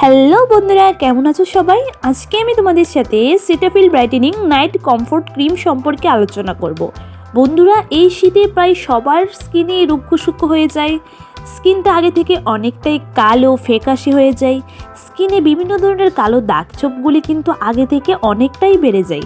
Hello বন্ধুরা, কেমন আছো সবাই? আজকে আমি তোমাদের সাথে Cetaphil brightening night comfort cream সম্পর্কে আলোচনা করব। বন্ধুরা, এই শীতে প্রায় সবার স্কিনে রুক্ষ সূক্ষ্ম হয়ে যায়। স্কিনটা আগে থেকে অনেকটাই কালো ফেকাশে হয়ে যায়। স্কিনে বিভিন্ন ধরনের কালো দাগ ছোপগুলি কিন্তু আগে থেকে অনেকটাই বেড়ে যায়।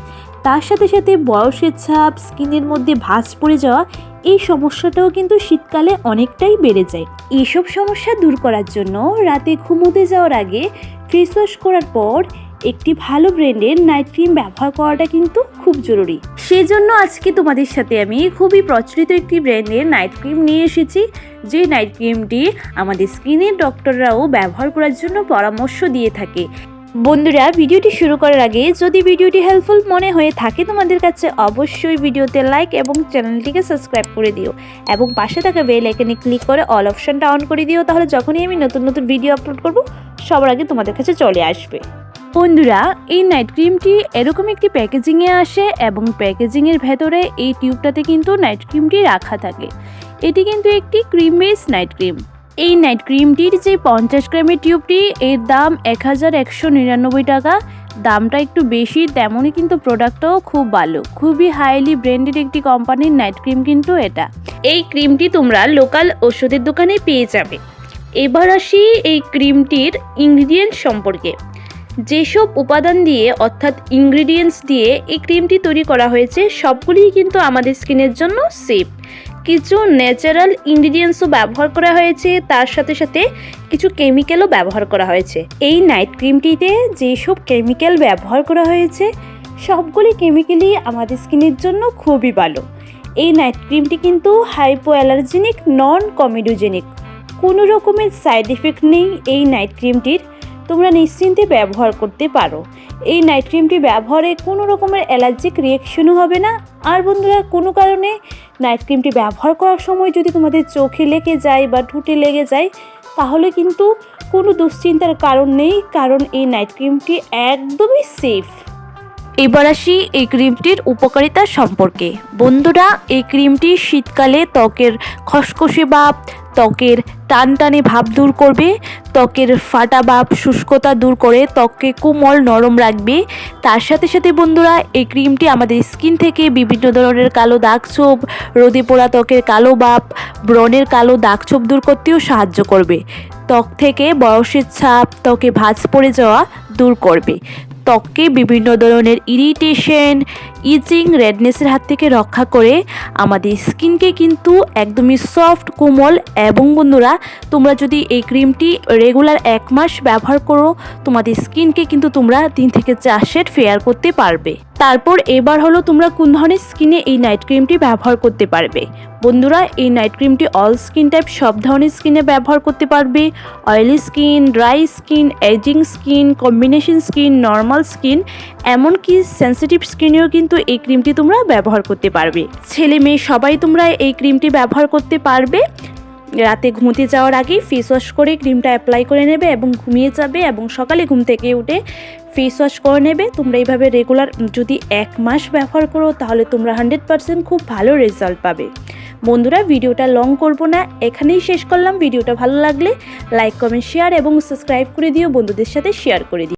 তার সাথে সাথে বয়সের ছাপ, স্কিনের মধ্যে ভাঁজ পড়ে যাওয়া, এই সমস্যাটাও কিন্তু শীতকালে অনেকটাই বেড়ে যায়। এইসব সমস্যা দূর করার জন্য রাতে ঘুমোতে যাওয়ার আগে ফেস ওয়াশ করার পর একটি ভালো ব্র্যান্ডের নাইট ক্রিম ব্যবহার করাটা কিন্তু খুব জরুরি। সেজন্য আজকে তোমাদের সাথে আমি খুবই প্রচলিত একটি ব্র্যান্ডের নাইট ক্রিম নিয়ে এসেছি। যে নাইট ক্রিমটি আমাদের স্কিনের ডক্টররাও ব্যবহার করার জন্য পরামর্শ দিয়ে থাকে। বন্ধুরা, ভিডিওটি শুরু করার আগে যদি ভিডিওটি হেল্পফুল মনে হয়ে থাকে তোমাদের কাছে অবশ্যই ভিডিওতে লাইক এবং চ্যানেলটিকে সাবস্ক্রাইব করে দিও এবং পাশে থাকা বেল আইকনে ক্লিক করে অল অপশনটা অন করে দিও, তাহলে যখনই আমি নতুন নতুন ভিডিও আপলোড করব, সবার আগে তোমাদের কাছে চলে আসবে। বন্ধুরা, এই নাইট ক্রিমটি এরকম একটি প্যাকেজিংয়ে আসে এবং প্যাকেজিংয়ের ভেতরে এই টিউবটাতে কিন্তু নাইট ক্রিমটি রাখা থাকে। এটি কিন্তু একটি ক্রিম বেস নাইট ক্রিম এই নাইট ক্রিমটির যে পঞ্চাশ গ্রামের টিউবটি, এর দাম এক হাজার একশো নিরানব্বই টাকা। দামটা একটু বেশি, তেমনই কিন্তু প্রোডাক্টটাও খুব ভালো। খুবই হাইলি ব্র্যান্ডেড একটি কোম্পানির নাইট ক্রিম কিন্তু এটা। এই ক্রিমটি তোমরা লোকাল ওষুধের দোকানে পেয়ে যাবে। এবার আসি এই ক্রিমটির ইনগ্রিডিয়েন্ট সম্পর্কে। যেসব উপাদান দিয়ে, অর্থাৎ ইনগ্রিডিয়েন্টস দিয়ে এই ক্রিমটি তৈরি করা হয়েছে, সবগুলিই কিন্তু আমাদের স্কিনের জন্য সেফ কিছু ন্যাচারাল ইনগ্রিডিয়েন্টসও ব্যবহার করা হয়েছে। তার সাথে সাথে কিছু কেমিক্যালও ব্যবহার করা হয়েছে। এই নাইট ক্রিমটিতে যেসব কেমিক্যাল ব্যবহার করা হয়েছে, সবগুলি কেমিক্যালই আমাদের স্কিনের জন্য খুবই ভালো। এই নাইট ক্রিমটি কিন্তু হাইপো অ্যালার্জেনিক নন কমিডোজেনিক কোনো রকমের সাইড এফেক্ট নেই এই নাইট ক্রিমটির তোমরা নিশ্চিন্তে ব্যবহার করতে পারো। এই নাইট ক্রিমটি ব্যবহারে কোনো রকমের অ্যালার্জিক রিয়াকশনও হবে না। আর বন্ধুরা, কোনো কারণে নাইট ক্রিমটি ব্যবহার করার সময় যদি তোমাদের চোখে লেগে যায় বা ঠুটে লেগে যায়, তাহলে কিন্তু কোনো দুশ্চিন্তার কারণ নেই, কারণ এই নাইট ক্রিমটি একদমই সেফ এবার আসি এই ক্রিমটির উপকারিতা সম্পর্কে। বন্ধুরা, এই ক্রিমটি শীতকালে ত্বকের খসখসে ভাব ত্বকের টানটানে ভাব দূর করবে, ত্বকের ফাটা ভাব, শুষ্কতা দূর করে ত্বককে কোমল নরম রাখবে। তার সাথে সাথে বন্ধুরা, এই ক্রিমটি আমাদের স্কিন থেকে বিভিন্ন ধরনের কালো দাগ ছোপ, রোদে পোড়া ত্বকের কালো ভাব, ব্রণের কালো দাগ ছোপ দূর করতেও সাহায্য করবে। ত্বক থেকে বয়সের ছাপ, ত্বকে ভাঁজ পড়ে যাওয়া দূর করবে। ত্বককে বিভিন্ন ধরনের ইরিটেশন, ইচিং, রেডনেসের হাত থেকে রক্ষা করে আমাদের স্কিনকে কিন্তু একদমই সফট, কোমল এবং বন্ধুরা, তোমরা যদি এই ক্রিমটি রেগুলার এক মাস ব্যবহার করো, তোমাদের স্কিনকে কিন্তু তোমরা তিন থেকে চার শেড ফেয়ার করতে পারবে। তারপর এবার হলো তোমরা কোন ধরনের স্কিনে এই নাইট ক্রিমটি ব্যবহার করতে পারবে। বন্ধুরা, এই নাইট ক্রিমটি অল স্কিন টাইপ সব ধরনের স্কিনে ব্যবহার করতে পারবে। Oily skin dry skin ageing skin combination skin normal skin এমনকি সেন্সিটিভ স্কিনেও কিন্তু এই ক্রিমটি তোমরা ব্যবহার করতে পারবে। ছেলে মেয়ে সবাই তোমরা এই ক্রিমটি ব্যবহার করতে পারবে। রাতে ঘুমোতে যাওয়ার আগেই ফেস ওয়াশ করে ক্রিমটা অ্যাপ্লাই করে নেবে এবং ঘুমিয়ে যাবে এবং সকালে ঘুম থেকে উঠে ফেস ওয়াশ করে নেবে। তোমরা এইভাবে রেগুলার যদি এক মাস ব্যবহার করো, তাহলে তোমরা হান্ড্রেড পারসেন্ট খুব ভালো রেজাল্ট পাবে। বন্ধুরা, ভিডিওটা লং করব না, এখানেই শেষ করলাম। ভিডিওটা ভালো লাগলে লাইক কমেন্ট শেয়ার এবং সাবস্ক্রাইব করে দিও। বন্ধুদের সাথে শেয়ার করে দিও।